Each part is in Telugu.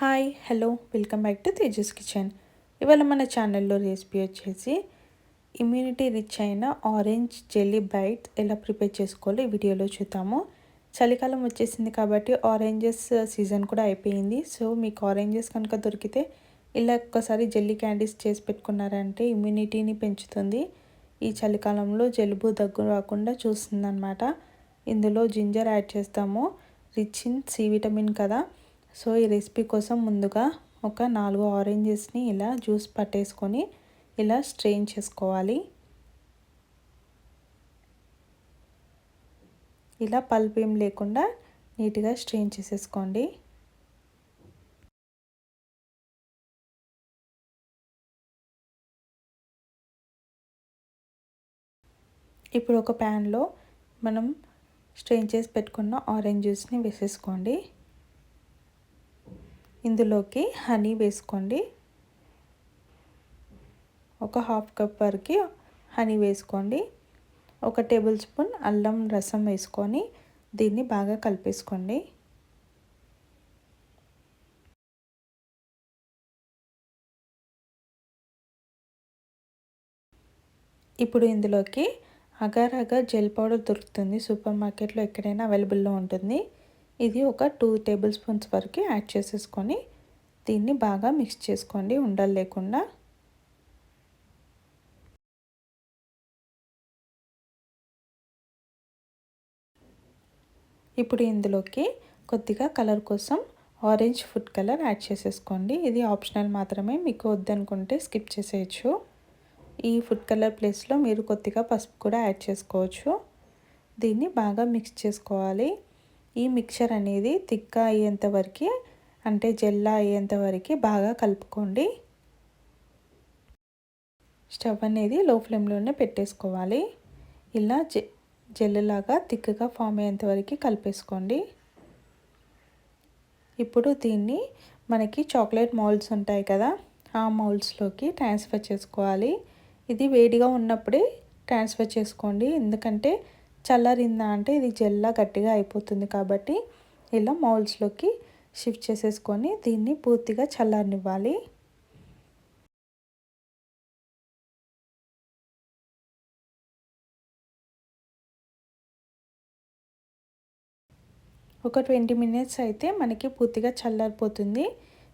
Hi hello welcome back to Tejas kitchen. ఇవాళ మన ఛానల్లో రెసిపీ వచ్చేసి ఇమ్యూనిటీ రిచ్ అయిన ఆరెంజ్ జెల్లీ బైట్ ఎలా ప్రిపేర్ చేసుకోవాలో ఈ వీడియోలో చూద్దాము. చలికాలం వచ్చేసింది కాబట్టి ఆరెంజెస్ uh, సీజన్ కూడా అయిపోయింది. సో మీకు ఆరెంజెస్ కనుక దొరికితే ఇలా ఒక్కసారి జెల్లీ క్యాండీస్ చేసి పెట్టుకున్నారంటే ఇమ్యూనిటీని పెంచుతుంది. ఈ చలికాలంలో జలుబు దగ్గు రాకుండా చూస్తుందన్నమాట. ఇందులో జింజర్ యాడ్ చేస్తాము. రిచ్ ఇన్ సి విటమిన్ కదా. సో ఈ రెసిపీ కోసం ముందుగా ఒక నాలుగు ఆరెంజెస్ని ఇలా జ్యూస్ పట్టేసుకొని ఇలా స్ట్రెయిన్ చేసుకోవాలి. ఇలా పల్ప్ ఏం లేకుండా నీట్గా స్ట్రెయిన్ చేసేసుకోండి. ఇప్పుడు ఒక ప్యాన్లో మనం స్ట్రెయిన్ చేసి పెట్టుకున్న ఆరెంజ్ జ్యూస్ని వేసేసుకోండి. ఇందులోకి హనీ వేసుకోండి. ఒక హాఫ్ కప్ వరకు హనీ వేసుకోండి. ఒక టేబుల్ స్పూన్ అల్లం రసం వేసుకొని దీన్ని బాగా కలిపేసుకోండి. ఇప్పుడు ఇందులోకి అగార్ అగార్ జెల్ పౌడర్ దొరుకుతుంది. సూపర్ మార్కెట్లో ఎక్కడైనా అవైలబుల్లో ఉంటుంది. ఇది ఒక టూ టేబుల్ స్పూన్స్ వరకు యాడ్ చేసేసుకొని దీన్ని బాగా మిక్స్ చేసుకోండి ఉండలు లేకుండా. ఇప్పుడు ఇందులోకి కొద్దిగా కలర్ కోసం ఆరెంజ్ ఫుడ్ కలర్ యాడ్ చేసేసుకోండి. ఇది ఆప్షనల్ మాత్రమే మీకు వద్దనుకుంటే స్కిప్ చేసేయచ్చు. ఈ ఫుడ్ కలర్ ప్లేస్లో మీరు కొద్దిగా పసుపు కూడా యాడ్ చేసుకోవచ్చు. దీన్ని బాగా మిక్స్ చేసుకోవాలి. ఈ మిక్చర్ అనేది తిక్క అయ్యేంత వరకు అంటే జెల్లా అయ్యేంత వరకు బాగా కలుపుకోండి. స్టవ్ అనేది లో ఫ్లేమ్లోనే పెట్టేసుకోవాలి. ఇలా జె జెల్లులాగా తిక్కగా ఫామ్ అయ్యేంత వరకు కలిపేసుకోండి. ఇప్పుడు దీన్ని మనకి చాక్లెట్ మౌల్డ్స్ ఉంటాయి కదా ఆ మౌల్డ్స్లోకి ట్రాన్స్ఫర్ చేసుకోవాలి. ఇది వేడిగా ఉన్నప్పుడే ట్రాన్స్ఫర్ చేసుకోండి. ఎందుకంటే చల్లారిందా అంటే ఇది జెల్లా గట్టిగా అయిపోతుంది కాబట్టి ఇలా మౌల్స్లోకి షిఫ్ట్ చేసేసుకొని దీన్ని పూర్తిగా చల్లారనివ్వాలి. ఒక ట్వంటీ మినిట్స్ అయితే మనకి పూర్తిగా చల్లారిపోతుంది.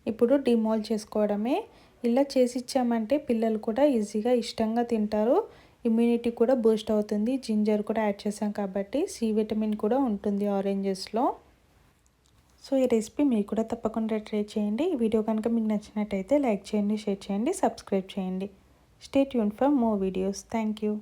ఇప్పుడు డిమాల్ చేసుకోవడమే. ఇలా చేసి ఇచ్చామంటే పిల్లలు కూడా ఈజీగా ఇష్టంగా తింటారు. ఇమ్యూనిటీ కూడా బూస్ట్ అవుతుంది. జింజర్ కూడా యాడ్ చేసాం కాబట్టి సి విటమిన్ కూడా ఉంటుంది ఆరెంజెస్లో. సో ఈ రెసిపీ మీరు కూడా తప్పకుండా ట్రై చేయండి. ఈ వీడియో కనుక మీకు నచ్చినట్టయితే లైక్ చేయండి షేర్ చేయండి సబ్స్క్రైబ్ చేయండి. Stay Yoon for more videos. Thank you.